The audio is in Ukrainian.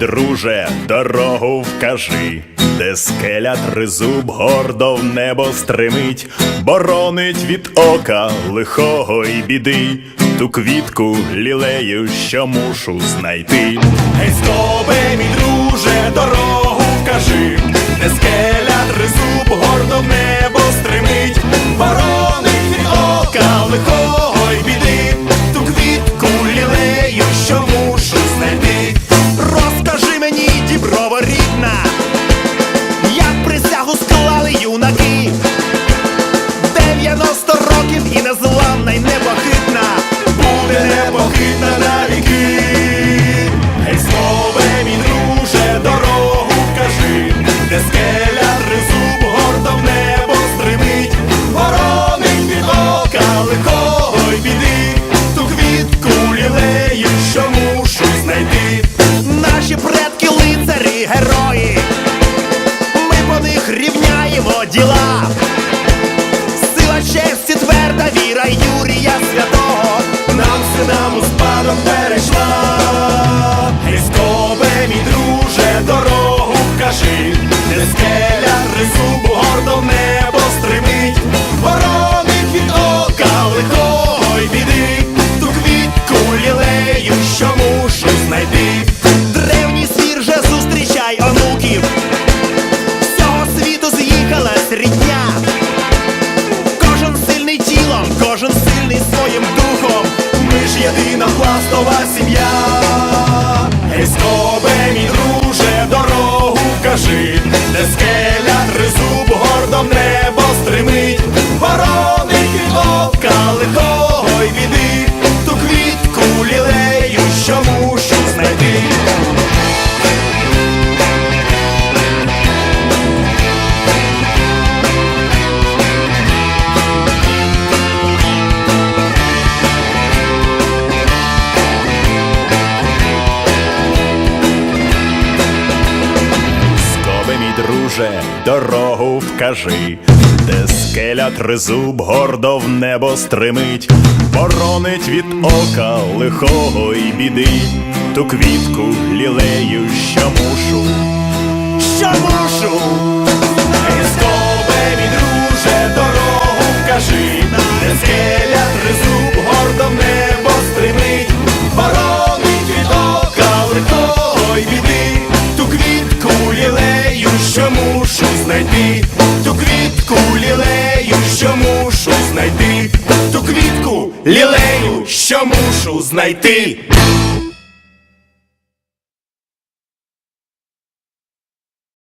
друже, дорогу вкажи, де скеля тризуб гордо в небо стримить, боронить від ока лихого й біди, ту квітку лілею, що мушу знайти. Гей, дела. кожен сильний своїм духом. Ми ж єдина пластова сім'я. мій друже, дорогу вкажи, де скеля тризуб гордо в небо стримить, Боронить від ока лихого й біди, ту квітку лілею, що мушу, що мушу. мушу знайти ту квітку лілею, що мушу знайти, ту квітку лілею, що мушу знайти.